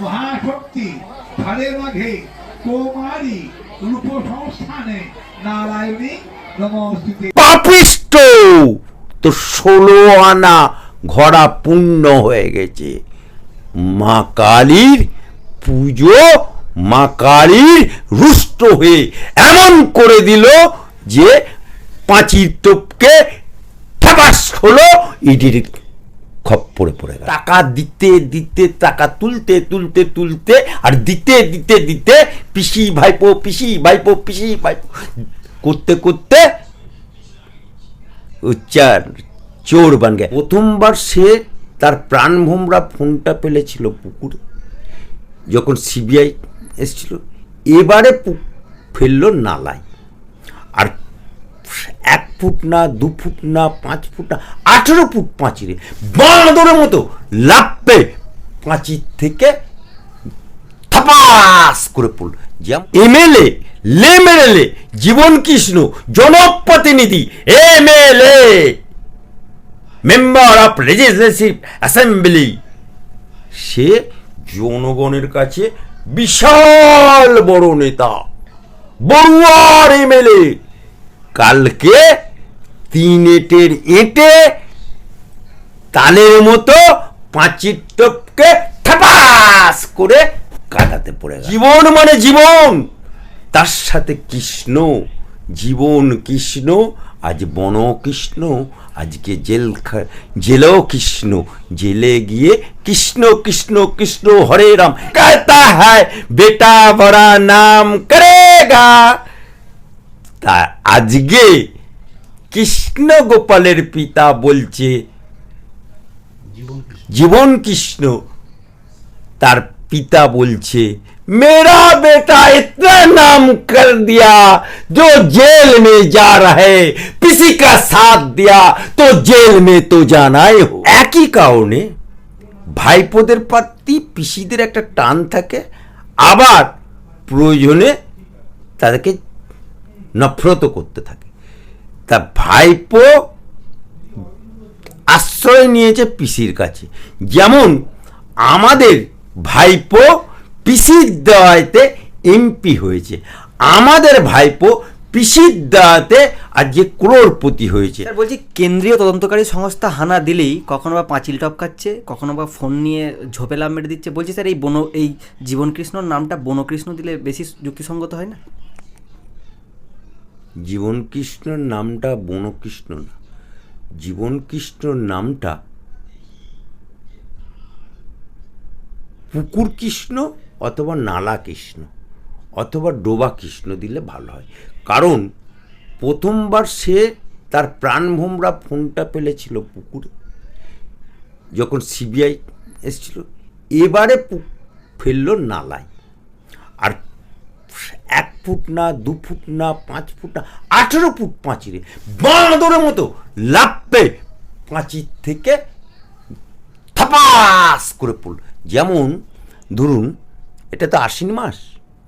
মহাশক্তি ধারে মাঘে কৌমারী রূপ সংস্থানে নারায়ণী নমস্তুতে। পাপিষ্ট! তো ষোলো আনা ঘোড়া পূর্ণ হয়ে গেছে। মা কালীর পুজো মা কালীর রুষ্ট হয়ে এমন করে দিল যে পাঁচির টোপকে ঠাপাস হলো ইডির খপ্পরে পড়ে গেল। টাকা দিতে দিতে, টাকা তুলতে তুলতে তুলতে, আর দিতে দিতে দিতে পিসি, ভাইপো পিসি ভাইপো পিসি, ভাইপো। করতে করতে উচ্চার, চোর বান গে প্রথমবার সে তার প্রাণভোমরা ফোনটা পেলেছিল পুকুরে, যখন সিবিআই এসেছিল। এবারে ফেলল নালায়। এক ফুট না দু ফুট না পাঁচ ফুট না আঠেরো ফুট পাঁচিরে বাঁদরের মতো লাফে পাঁচির থেকে থাপাস করে পড়ল। যেমন এমএলএ লে মেরেলে জীবন কৃষ্ণ জনপ্রতিনিধি MLA member of legislative assembly. সে জনগণের কাছে বিশাল বড় নেতা বড়ুয়ার এমএলএ কালকে তিন এটের এঁটে তালের মতো পাঁচির টপকে ঠাপাস করে কাটাতে পড়ে গেল। জীবন মানে জীবন তার সাথে কৃষ্ণ জীবন কৃষ্ণ আজ বন কৃষ্ণ আজকে জেল খা- জেলেও কৃষ্ণ জেলে গিয়ে কৃষ্ণ কৃষ্ণ কৃষ্ণ হরে রাম कहता है बेटा बड़ा नाम करेगा তা আজকে কৃষ্ণ গোপালের পিতা বলছে জীবন কৃষ্ণ তার পিতা বলছে मेरा बेटा इतना नाम कर दिया जो जेल में जा रहे किसी का साथ दिया तो जेल में तो जाना ही हो একই কারণে ভাইপোদের প্রতি পিসিদের একটা টান থাকে আবার প্রয়োজনে তাদেরকে নফরত করতে থাকে। তা ভাইপো আশ্রয় নিয়েছে পিসির কাছে। যেমন আমাদের ভাইপো পিসির দেওয়াতে এমপি হয়েছে। আমাদের ভাইপো পিসির দেওয়াতে আজকে ক্রোড়পতি হয়েছে। বলছি কেন্দ্রীয় তদন্তকারী সংস্থা হানা দিলেই কখনো বা পাঁচিল টপকাচ্ছে, কখনো বা ফোন নিয়ে ঝোপেলা মেরে দিচ্ছে। বলছি স্যার, এই বন, এই জীবনকৃষ্ণর নামটা বনকৃষ্ণ দিলে বেশি যুক্তিসঙ্গত হয় না? জীবনকৃষ্ণর নামটা বনকৃষ্ণ না। জীবনকৃষ্ণর নামটা পুকুর কৃষ্ণ অথবা নালা কৃষ্ণ অথবা ডোবা কৃষ্ণ দিলে ভালো হয়। কারণ প্রথমবার সে তার প্রাণভোমরা ফোনটা পেলেছিল পুকুরে, যখন সিবিআই এসেছিল, এবারে ফেলল নালায়। ফুট না, দু ফুট না, পাঁচ ফুট না, আঠেরো ফুট পাঁচিরে বাঁদরের মতো লাফে পাঁচির থেকে থাপাস করে পড়ল। যেমন, ধরুন, এটা তো আশ্বিন মাস,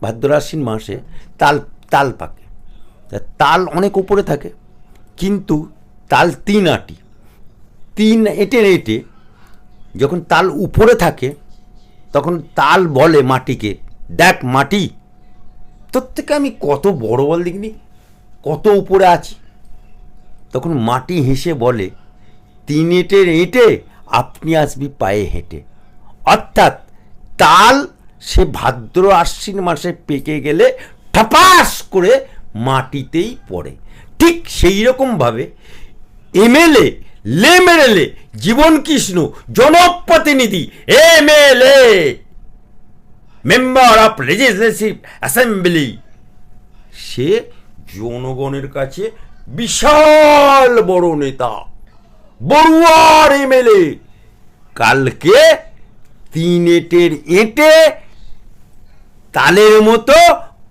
ভাদ্র আশ্বিন মাসে তাল তাল পাকে। তাল অনেক উপরে থাকে, কিন্তু তাল তিন আটি। তিন এঁটে এঁটে যখন তাল উপরে থাকে, তখন তাল বলে মাটিকে, দেখ মাটি তোর থেকে আমি কত বড় বল দেখিনি? কত উপরে আছি? তখন মাটি হেসে বলে, তিন এঁটের এঁটে আপনি আসবি পায়ে হেঁটে। অর্থাৎ তাল সে ভাদ্র আশ্বিন মাসে পেকে গেলে ঠাপাস করে মাটিতেই পড়ে। ঠিক সেই রকমভাবে এমএলএ, লে মেরেলে জীবন কৃষ্ণ, জনপ্রতিনিধি, MLA. Member of legislative assembly সে জনগণের কাছে বিশাল বড় নেতা। বড়ুয়ার এমএলএ। কালকে তিন এটের এঁটে তালের মতো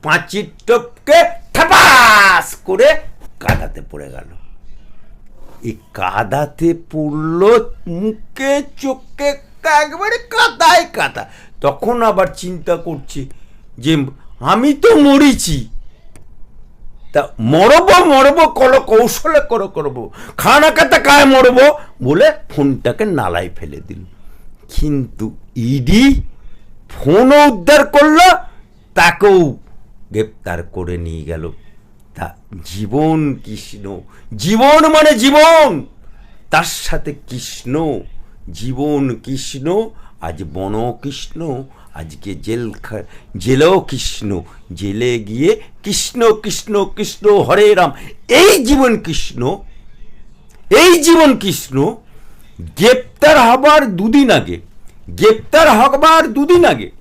পাঁচির টপকে ঠাপাস করে কাদাতে পড়ে গেল। এই কাদাতে পড়ল মুখে চোখে একবারে কাদায় কাদা। তখন আবার চিন্তা করছি যে আমি তো মরিছি। তা মরবো মরবো, কল কৌশলে করো, করব। খানা কাতা কায় মরবো বলে ফোনটাকে নালায় ফেলে দিল। কিন্তু ইডি ফোনও উদ্ধার করল, তাকেও গ্রেপ্তার করে নিয়ে গেল। তা জীবন কৃষ্ণ। জীবন মানে জীবন, তার সাথে কৃষ্ণ। জীবন কৃষ্ণ, আজ বন কৃষ্ণ, আজকে জেল জেলেও কৃষ্ণ, জেলে গিয়ে কৃষ্ণ কৃষ্ণ কৃষ্ণ, হরে রাম। এই জীবন কৃষ্ণ, এই জীবন কৃষ্ণ, গ্রেপ্তার হবার দুদিন আগে, গ্রেপ্তার হবার দুদিন আগে,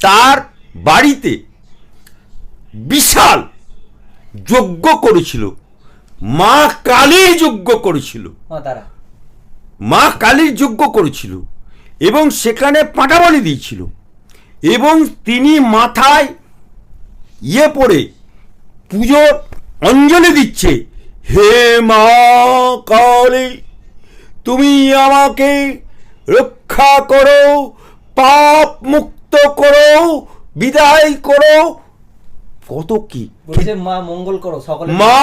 তার বাড়িতে বিশাল যজ্ঞ করেছিল। মা কালী যজ্ঞ করেছিল। তারা। মা কালীর যজ্ঞ করেছিল এবং সেখানে পাঁটাবলি দিয়েছিল এবং তিনি মাথায় ইয়ে পড়ে পুজোর অঞ্জলি দিচ্ছে। হে মা কালী তুমি আমাকে রক্ষা করো পাপ মুক্ত করো বিদায় করো। কত কি? মা মঙ্গল করো সকলে মা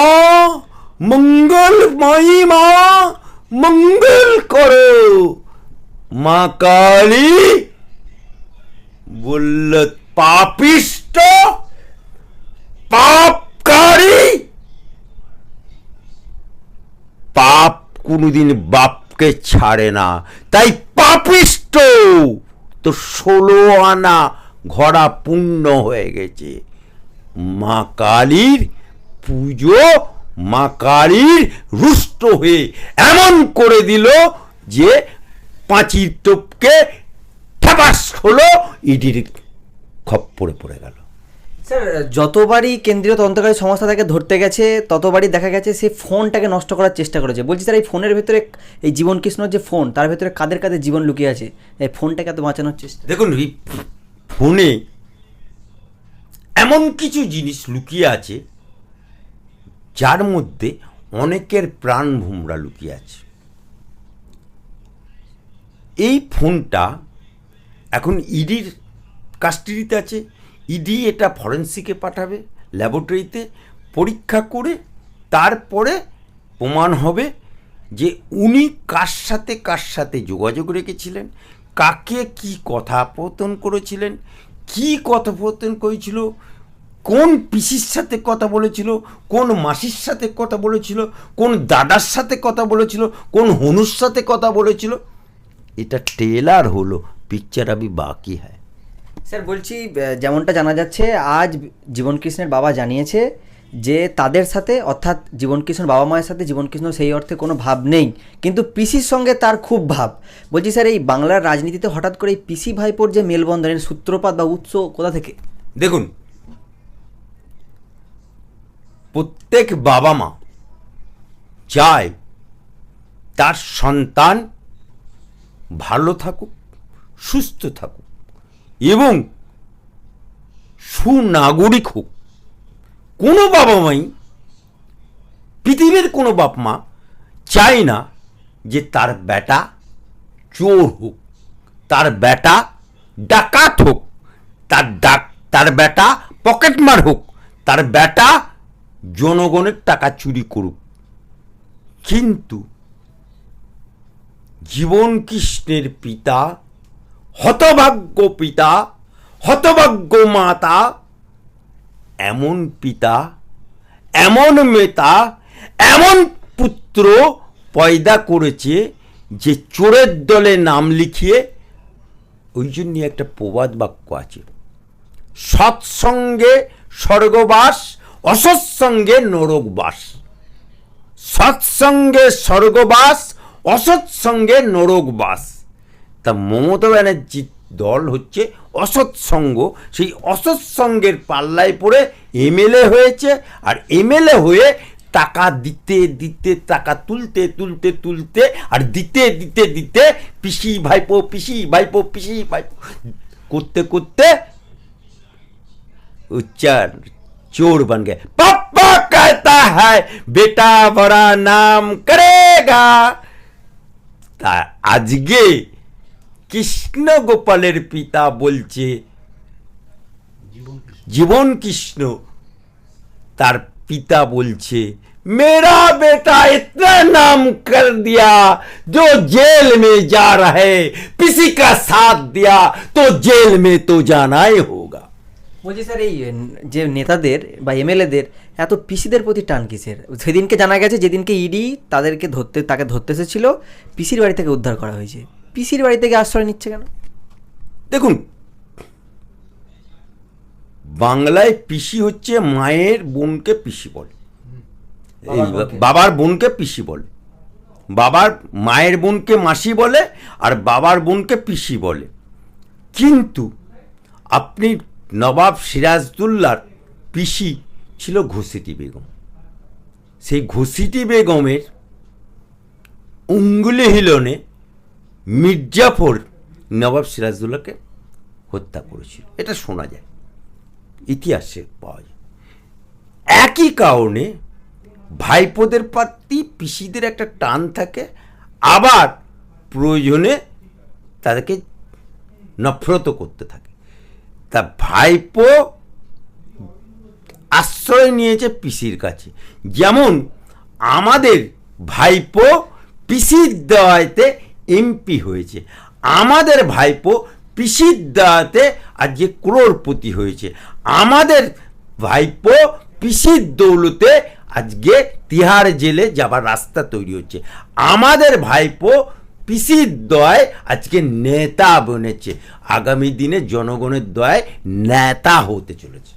মঙ্গলময়ী মা মঙ্গল করো। মা কালী বলল পাপিষ্ট, পাপকারী, পাপ কোনোদিন বাপকে ছাড়ে না। তাই পাপিষ্ট তো ষোলো আনা ঘোড়া পূর্ণ হয়ে গেছে। মা কালীর পুজো মা কালীর রুষ্ট হয়ে এমন করে দিল যে পাঁচির টোপকে ঠাপাস হলো ইডির খপ্পরে পড়ে গেল। স্যার যতবারই কেন্দ্রীয় তদন্তকারী সংস্থা তাকে ধরতে গেছে ততবারই দেখা গেছে সে ফোনটাকে নষ্ট করার চেষ্টা করেছে। বলছি স্যার এই ফোনের ভেতরে এই জীবন কৃষ্ণর যে ফোন তার ভেতরে কাদের কাদের জীবন লুকিয়ে আছে? এই ফোনটাকে এত বাঁচানোর চেষ্টা দেখুন ফোনে এমন কিছু জিনিস লুকিয়ে আছে যার মধ্যে অনেকের প্রাণ ভুমরা লুকিয়ে আছে। এই ফোনটা এখন ইডির কাস্টডিতে আছে। ইডি এটা ফরেন্সিকে পাঠাবে, ল্যাবরেটরিতে পরীক্ষা করে তারপরে প্রমাণ হবে যে উনি কার সাথে কার সাথে যোগাযোগ রেখেছিলেন, কাকে কি কথাপতন করেছিলেন, কি কথোপকথন করেছিল কোন পিসির সাথে কথা বলেছিল কোন মাসির সাথে কথা বলেছিল কোন দাদার সাথে কথা বলেছিল কোন হনুর সাথে কথা বলেছিল? এটা টেলার হলো পিকচার আবি বাকি হ্যায়। স্যার বলছি যেমনটা জানা যাচ্ছে আজ জীবন কৃষ্ণের বাবা জানিয়েছে যে তাদের সাথে অর্থাৎ জীবন কৃষ্ণের বাবা মায়ের সাথে জীবন কৃষ্ণ সেই অর্থে কোনো ভাব নেই কিন্তু পিসির সঙ্গে তার খুব ভাব। বলছি স্যার এই বাংলার রাজনীতিতে হঠাৎ করে এই পিসি ভাইপোর যে মেলবন্ধনের সূত্রপাত বা উৎস কোথা থেকে? দেখুন প্রত্যেক বাবা মা চায় তার সন্তান ভালো থাকুক, সুস্থ থাকুক এবং সুনাগরিক হোক। কোনো বাবা মাই, পৃথিবীর কোনো বাপ মা চায় না যে তার বেটা চোর হোক, তার বেটা ডাকাত হোক, তার ডাক, তার বেটা পকেটমার হোক, তার বেটা জনগণের টাকা চুরি করুক। কিন্তু জীবন কৃষ্ণের পিতা, হতভাগ্য পিতা, হতভাগ্য মাতা, এমন পিতা, এমন মেতা, এমন পুত্র পয়দা করেছে যে চোরের দলে নাম লিখিয়ে ওই জন্য একটা প্রবাদ বাক্য আছে। সৎসঙ্গে স্বর্গবাস অসৎসঙ্গে নরকবাস। সৎসঙ্গে স্বর্গবাস, অসৎসঙ্গে নরকবাস। তা মমতা ব্যানার্জির দল হচ্ছে অসৎসঙ্গ। সেই অসৎসঙ্গের পাল্লায় পড়ে এমএলএ হয়েছে আর এমএলএ হয়ে টাকা দিতে দিতে, টাকা তুলতে তুলতে তুলতে আর দিতে দিতে দিতে পিসি ভাইপো পিসি ভাইপো পিসি ভাইপো করতে করতে উচ্চার चोर बन गए पापा कहता है बेटा बड़ा नाम करेगा তা আজকে কৃষ্ণ গোপালের পিতা বলছে জীবন কৃষ্ণ তার পিতা বলছে मेरा बेटा इतना नाम कर दिया जो जेल में जा रहे किसी का साथ दिया तो जेल में तो जाना ही होगा বলছি স্যার এই যে নেতাদের বা এমএলএদের এত পিসিদের প্রতি টান কিসের? সেদিনকে জানা গেছে যেদিনকে ইডি তাদেরকে ধরতে তাকে ধরতে এসেছিল পিসির বাড়ি থেকে উদ্ধার করা হয়েছে। পিসির বাড়ি থেকে আশ্রয় নিচ্ছে কেন? দেখুন বাংলায় পিসি হচ্ছে মায়ের বোনকে পিসি বলে। বাবার বোনকে পিসি বলে। বাবার মায়ের বোনকে মাসি বলে আর বাবার বোনকে পিসি বলে। কিন্তু আপনি নবাব সিরাজদুল্লার পিসি ছিল ঘসিটি বেগম। সেই ঘসিটি বেগমের উঙ্গুলি হিলনে মির্জাফর নবাব সিরাজদুল্লাহকে হত্যা করেছিল। এটা শোনা যায়, ইতিহাসে পাওয়া যায়। একই কারণে ভাইপোদের প্রতি পিসিদের একটা টান থাকে, আবার প্রয়োজনে তাদেরকে নফরত করতে থাকে। তা ভাইপো আশ্রয় নিয়েছে পিসির কাছে। যেমন আমাদের ভাইপো পিসির দেওয়াতে এমপি হয়েছে। আমাদের ভাইপো পিসির দেওয়াতে আজকে ক্রোড়পতি হয়েছে। আমাদের ভাইপো পিসির দৌলতে আজকে তিহার জেলে যাবার রাস্তা তৈরি হচ্ছে। আমাদের ভাইপো পিসির দয় আজকে নেতা বনেছে। আগামী দিনে জনগণের দয় নেতা হতে চলেছে।